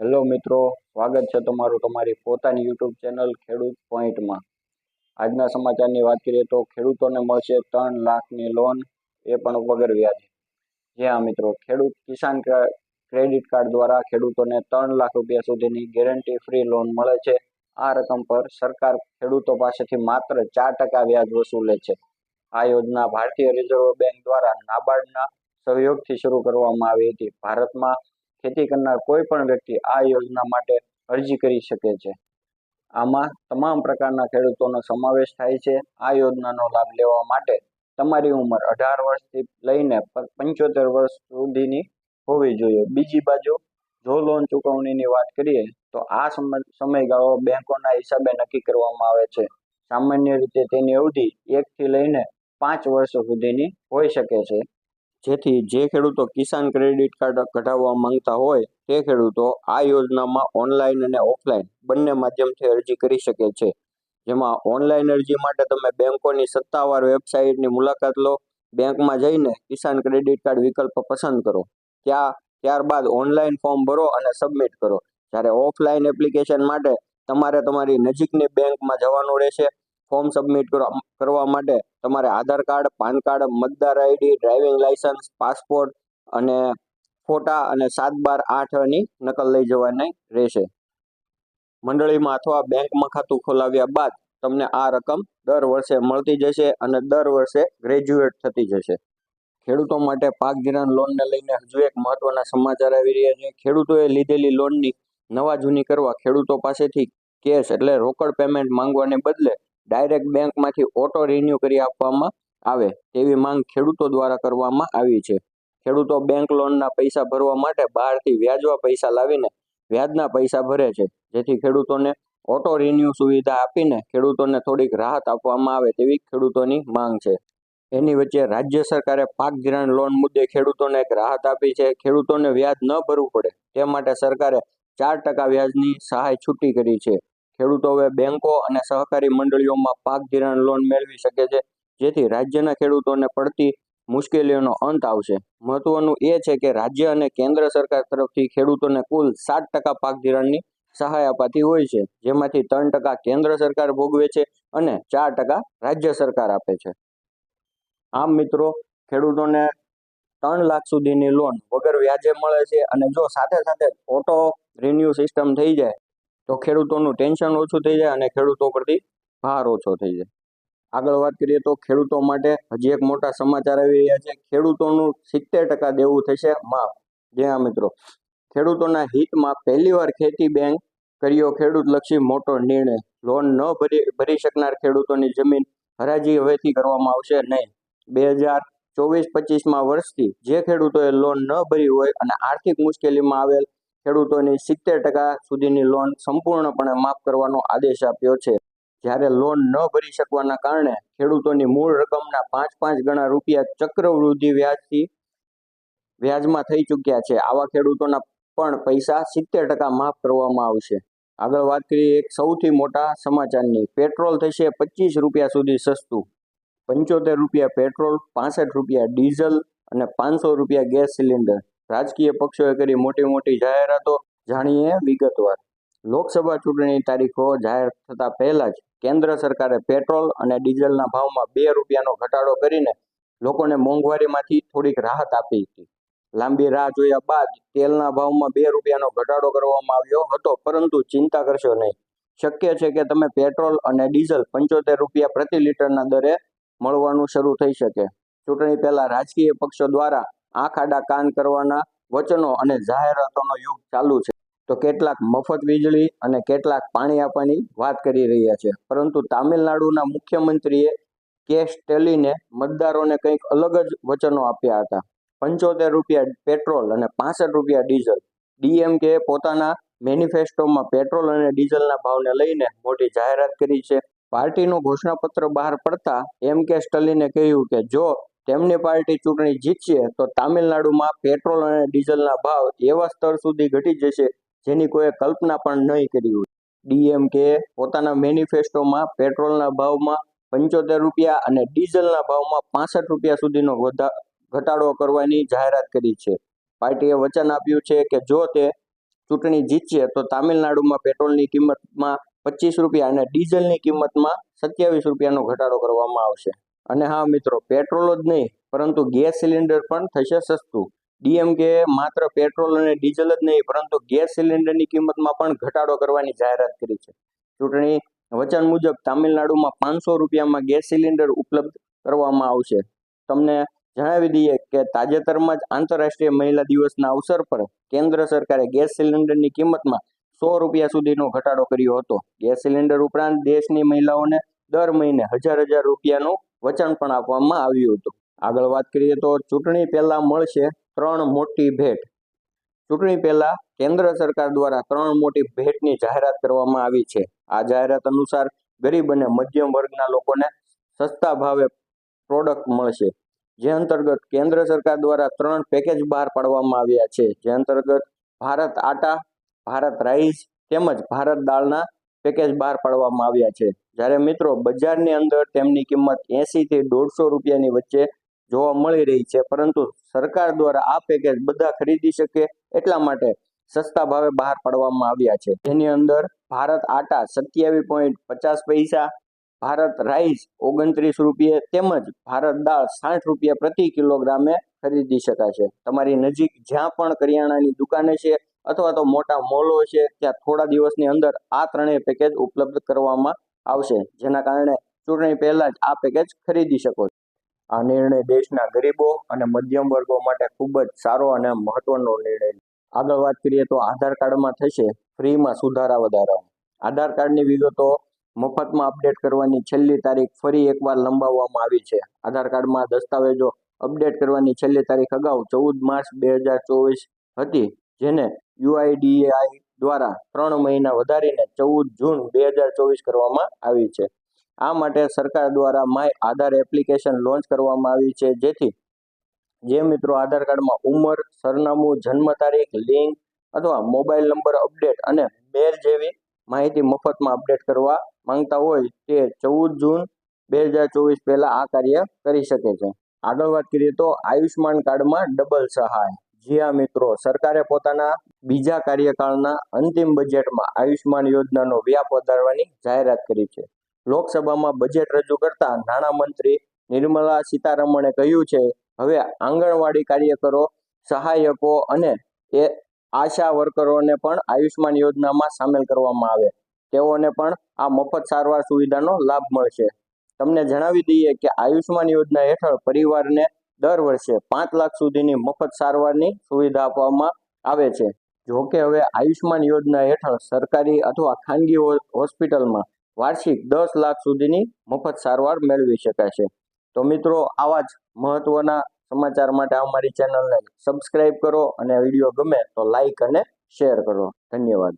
Hello મિત્રો, સ્વાગત છે તમારું તમારી પોતાની યુટ્યુબ ચેનલ ખેડૂત પોઈન્ટમાં. આજના સમાચારની વાત કરીએ તો ખેડૂતોને મળશે ત્રણ લાખની લોન એ પણ વગર વ્યાજે. જી હા મિત્રો, ખેડૂત કિસાન ક્રેડિટ કાર્ડ દ્વારા ખેડૂતોને ત્રણ લાખ રૂપિયા સુધીની ગેરંટી ફ્રી લોન મળે છે. આ રકમ પર સરકાર ખેડૂતો પાસેથી માત્ર ચાર ટકા વ્યાજ વસૂલે છે. આ યોજના ભારતીય રિઝર્વ બેંક દ્વારા નાબાર્ડના સહયોગથી શરૂ કરવામાં આવી હતી. ભારતમાં ખેતી કરનાર કોઈ પણ વ્યક્તિ આ યોજના માટે અરજી કરી શકે છે. આમાં તમામ પ્રકારના ખેડૂતોનો સમાવેશ થાય છે. આ યોજનાનો લાભ લેવા માટે તમારી ઉંમર અઢાર વર્ષથી લઈને પંચોતેર વર્ષ સુધીની હોવી જોઈએ. બીજી બાજુ, જો લોન ચૂકવણીની વાત કરીએ, તો આ સમય- સમયગાળો બેંકોના હિસાબે નક્કી કરવામાં આવે છે. સામાન્ય રીતે તેની અવધિ એકથી લઈને પાંચ વર્ષ સુધીની હોઈ શકે છે. જેથી જે ખેડૂતો કિસાન ક્રેડિટ કાર્ડ કઢાવવા માંગતા હોય તે ખેડૂતો આ યોજનામાં ઓનલાઈન અને ઓફલાઈન બંને માધ્યમથી અરજી કરી શકે છે. જેમાં ઓનલાઈન અરજી માટે તમે બેંકોની સત્તાવાર વેબસાઇટની મુલાકાત લો, બેંકમાં જઈને કિસાન ક્રેડિટ કાર્ડ વિકલ્પ પસંદ કરો. ત્યાં, ત્યારબાદ ઓનલાઈન ફોર્મ ભરો અને સબમિટ કરો. જ્યારે ઓફલાઈન એપ્લિકેશન માટે તમારે તમારી નજીકની બેંકમાં જવાનું રહેશે. ફોર્મ સબમિટ કરવા માટે તમારે આધાર કાર્ડ, પાન કાર્ડ, મતદાર આઈડી, ડ્રાઇવિંગ લાયસન્સ પાસપોર્ટ અને ફોટા અને સાત બાર આઠની નકલ લઈ જવાની રહેશે. મંડળીમાં અથવા બેંકમાં ખાતું ખોલાવ્યા બાદ તમને આ રકમ દર વર્ષે મળતી જશે અને દર વર્ષે ગ્રેજ્યુએટ થતી જશે. ખેડૂતો માટે પાક ધિરાણ લોનને લઈને હજુ એક મહત્વના સમાચાર આવી રહ્યા છે. ખેડૂતોએ લીધેલી લોનની નવા જૂની કરવા ખેડૂતો પાસેથી કેશ એટલે રોકડ પેમેન્ટ માંગવાને બદલે ડાયરેક્ટ બેંકમાંથી ઓટો રિન્યૂ કરી આપવામાં આવે તેવી માંગ ખેડૂતો દ્વારા કરવામાં આવી છે. ખેડૂતો બેંક લોનના પૈસા ભરવા માટે બહારથી વ્યાજવા પૈસા લાવીને વ્યાજના પૈસા ભરે છે. જેથી ખેડૂતોને ઓટો રિન્યૂ સુવિધા આપીને ખેડૂતોને થોડીક રાહત આપવામાં આવે તેવી ખેડૂતોની માંગ છે. એની વચ્ચે રાજ્ય સરકારે પાક ધિરાણ લોન મુદ્દે ખેડૂતોને એક રાહત આપી છે. ખેડૂતોને વ્યાજ ન ભરવું પડે તે માટે સરકારે ચાર ટકા વ્યાજની સહાય છૂટી કરી છે. ખેડૂતો હવે બેંકો અને સહકારી મંડળીઓમાં પાક ધિરાણ લોન મેળવી શકે છે. જેથી રાજ્યના ખેડૂતોને પડતી મુશ્કેલીઓનો અંત આવશે. મહત્વનું એ છે કે રાજ્ય અને કેન્દ્ર સરકાર તરફથી ખેડૂતોને કુલ સાત ટકા પાક ધિરાણની સહાય અપાતી હોય છે. જેમાંથી ત્રણ ટકા કેન્દ્ર સરકાર ભોગવે છે અને ચાર ટકા રાજ્ય સરકાર આપે છે. આમ મિત્રો, ખેડૂતોને ત્રણ લાખ સુધીની લોન વગર વ્યાજે મળે છે અને જો સાથે સાથે ઓટો રિન્યુ સિસ્ટમ થઈ જાય તો ખેડૂતોનું ટેન્શન ઓછું થઈ જાય અને ખેડૂતો પરથી ભાર ઓછો થઈ જાય. આગળ વાત કરીએ તો ખેડૂતો માટે હજી એક મોટા સમાચાર આવી રહ્યા છે. ખેડૂતોનું સિત્તેર ટકા દેવું થશે માફ. જી હા મિત્રો. ખેડૂતોના હિતમાં પહેલીવાર ખેતી બેંક કર્યો ખેડૂતલક્ષી મોટો નિર્ણય. લોન ન ભરી ભરી શકનાર ખેડૂતોની જમીન હરાજી હવેથી કરવામાં આવશે નહીં. બે હજાર ચોવીસ પચીસમાં વર્ષથી જે ખેડૂતોએ લોન ન ભરી હોય અને આર્થિક મુશ્કેલીમાં આવેલ ખેડૂતોની સિત્તેર ટકા સુધીની લોન સંપૂર્ણપણે માફ કરવાનો આદેશ આપ્યો છે. જ્યારે લોન ન ભરી શકવાના કારણે ખેડૂતોની મૂળ રકમના પાંચ પાંચ ગણા રૂપિયા ચક્રવૃદ્ધિ વ્યાજથી વ્યાજમાં થઈ ચૂક્યા છે. આવા ખેડૂતોના પણ પૈસા સિત્તેર ટકા માફ કરવામાં આવશે. આગળ વાત કરીએ એક સૌથી મોટા સમાચારની. પેટ્રોલ થશે પચીસ રૂપિયા સુધી સસ્તું. પંચોતેર રૂપિયા પેટ્રોલ, પાસઠ રૂપિયા ડીઝલ અને પાંચસો રૂપિયા ગેસ સિલિન્ડર. રાજકીય પક્ષોએ કરી મોટી મોટી જાહેરાતો જાણીએ વિગતવાર. લોકસભા ચૂંટણીની તારીખો જાહેર થતા પહેલા જ કેન્દ્ર સરકારે પેટ્રોલ અને ડીઝલના ભાવમાં બે રૂપિયાનો ઘટાડો કરીને લોકોને મોંઘવારીમાંથી થોડીક રાહત આપી હતી. લાંબી રાહ જોયા બાદ તેલના ભાવમાં બે રૂપિયાનો ઘટાડો કરવામાં આવ્યો હતો, પરંતુ ચિંતા કરશો નહીં. શક્ય છે કે તમે પેટ્રોલ અને ડીઝલ પંચોતેર રૂપિયા પ્રતિ લીટરના દરે મળવાનું શરૂ થઈ શકે. ચૂંટણી પહેલા રાજકીય પક્ષો દ્વારા આંખ આડા કાન કરવાના વચનો અને જાહેરાતોનો યુગ ચાલુ છે. તો કેટલાક મફત વીજળી અને કેટલાક પાણી આપવાની વાત કરી રહ્યા છે. પરંતુ તામિલનાડુના મુખ્યમંત્રીએ કે ટેલીને મતદારોને કંઈક અલગ જ વચનો આપ્યા હતા. પંચોતેર રૂપિયા પેટ્રોલ અને પાસઠ રૂપિયા ડીઝલ. ડીએમકે પોતાના મેનિફેસ્ટોમાં પેટ્રોલ અને ડીઝલના ભાવને લઈને મોટી જાહેરાત કરી છે. પાર્ટીનું ઘોષણાપત્ર બહાર પડતા એમ કે સ્ટલિને કહ્યું કે જો તેમની પાર્ટી ચૂંટણી જીતશે તો તામિલનાડુમાં પેટ્રોલ અને ડીઝલના ભાવ એવા સ્તર સુધી ઘટી જશે જેની કોઈએ કલ્પના પણ નહીં કરી હોય. ડીએમકે પોતાના મેનિફેસ્ટોમાં પેટ્રોલના ભાવમાં પંચોતેર રૂપિયા અને ડીઝલના ભાવમાં પાસઠ રૂપિયા સુધીનો ઘટાડો કરવાની જાહેરાત કરી છે. પાર્ટીએ વચન આપ્યું છે કે જો તે ચૂંટણી જીતશે તો તામિલનાડુમાં પેટ્રોલની કિંમતમાં પચીસ રૂપિયા અને ડીઝલની કિંમતમાં સત્યાવીસ રૂપિયાનો ઘટાડો કરવામાં આવશે. અને હા મિત્રો પેટ્રોલ જ નહીં, પરંતુ ગેસ સિલિન્ડર પણ થશે સસ્તું. ડીએમકે માત્ર પેટ્રોલ અને ડીઝલ જ નહીં, પરંતુ ગેસ સિલિન્ડરની કિંમતમાં પણ ઘટાડો કરવાની જાહેરાત કરી છે. ચૂંટણી વચન મુજબ તામિલનાડુમાં પાંચસો રૂપિયામાં ગેસ સિલિન્ડર ઉપલબ્ધ કરવામાં આવશે. તમને જણાવી દઈએ કે તાજેતરમાં જ આંતરરાષ્ટ્રીય મહિલા દિવસના અવસર પર કેન્દ્ર સરકારે ગેસ સિલિન્ડરની કિંમતમાં સો રૂપિયા સુધીનો ઘટાડો કર્યો હતો. ગેસ સિલિન્ડર ઉપરાંત દેશની મહિલાઓને દર મહિને હજાર હજાર રૂપિયાનું વચન પણ આપવામાં આવ્યું હતું. આગળ વાત કરીએ તો ચૂંટણી પહેલાં મળશે ત્રણ મોટી ભેટ. ચૂંટણી પહેલા કેન્દ્ર સરકાર દ્વારા ત્રણ મોટી ભેટની જાહેરાત કરવામાં આવી છે. આ જાહેરાત અનુસાર ગરીબ અને મધ્યમ વર્ગના લોકોને સસ્તા ભાવે પ્રોડક્ટ મળશે. જે અંતર્ગત કેન્દ્ર સરકાર દ્વારા ત્રણ પેકેજ બહાર પાડવામાં આવ્યા છે. જે અંતર્ગત ભારત આટા, ભારત રાઈસ તેમજ ભારત દાળના પેકેજ બહાર પાડવામાં આવ્યા છે. જ્યારે મિત્રો, બજારની અંદર તેમની કિંમત એંસીથી દોઢસો રૂપિયાની વચ્ચે જોવા મળી રહી છે. પરંતુ સરકાર દ્વારા આ પેકેજ બધા ખરીદી શકે એટલા માટે સસ્તા ભાવે બહાર પાડવામાં આવ્યા છે. જેની અંદર ભારત આટા સત્યાવીસ પોઈન્ટ પચાસ પૈસા, ભારત રાઈસ ઓગણત્રીસ રૂપિયે તેમજ ભારત દાળ સાઠ રૂપિયા પ્રતિ કિલોગ્રામે ખરીદી શકાશે. તમારી નજીક જ્યાં પણ કરિયાણાની દુકાને છે અથવા તો મોટા મોલો છે, ત્યાં થોડા દિવસની અંદર આ ત્રણેય પેકેજ ઉપલબ્ધ કરવામાં આવશે. જેના કારણે ચૂંટણી પહેલા જ આ પેકેજ ખરીદી શકો છો. આ નિર્ણય દેશના ગરીબો અને મધ્યમ વર્ગો માટે ખૂબ જ સારો અને મહત્વનો નિર્ણય આગળ વાત કરીએ તો આધાર કાર્ડમાં થશે ફ્રીમાં સુધારા વધારા આધાર કાર્ડની વિગતો મફતમાં અપડેટ કરવાની છેલ્લી તારીખ ફરી એકવાર લંબાવવામાં આવી છે. આધાર કાર્ડમાં દસ્તાવેજો અપડેટ કરવાની છેલ્લી તારીખ અગાઉ ચૌદ માર્ચ બે હજાર ચોવીસ હતી, જેને યુઆઈડીએઆઈ દ્વારા ત્રણ મહિના વધારીને ચૌદ જૂન બે હજાર ચોવીસ કરવામાં આવી છે. આ માટે સરકાર દ્વારા માય આધાર એપ્લિકેશન લોન્ચ કરવામાં આવી છે. જેથી જે મિત્રો આધાર કાર્ડમાં ઉંમર, સરનામું, જન્મ તારીખ, લિંક અથવા મોબાઈલ નંબર અપડેટ અને મેર જેવી માહિતી મફતમાં અપડેટ કરવા માંગતા હોય તે ચૌદ જૂન બે હજાર ચોવીસ પહેલાં આ કાર્ય કરી શકે છે. આગળ વાત કરીએ તો આયુષ્માન કાર્ડમાં ડબલ સહાય. જી હા મિત્રો, સરકારે પોતાના બીજા કાર્યકાળના અંતિમ બજેટમાં આયુષ્માન યોજનાનો વ્યાપ વધારવાની જાહેરાત કરી છે. લોકસભામાં બજેટ રજૂ કરતા નાણામંત્રી નિર્મલા સીતારમણે કહ્યું છે, હવે આંગણવાડી કાર્યકરો, સહાયકો અને એ આશા વર્કરોને પણ આયુષ્માન યોજનામાં સામેલ કરવામાં આવે. તેઓને પણ આ મફત સારવાર સુવિધાનો લાભ મળશે. તમને જણાવી દઈએ કે આયુષ્માન યોજના હેઠળ પરિવારને દર વર્ષે પાંચ લાખ સુધીની મફત સારવારની સુવિધા આપવામાં આવે છે. જો કે હવે આયુષ્માન યોજના હેઠળ સરકારી અથવા ખાનગી હોસ્પિટલમાં વાર્ષિક દસ લાખ સુધીની મફત સારવાર મેળવી શકાશે તો મિત્રો, આવા જ મહત્વના સમાચાર માટે અમારી ચેનલને સબસ્ક્રાઈબ કરો અને વીડિયો ગમે તો લાઈક અને શેર કરો. ધન્યવાદ.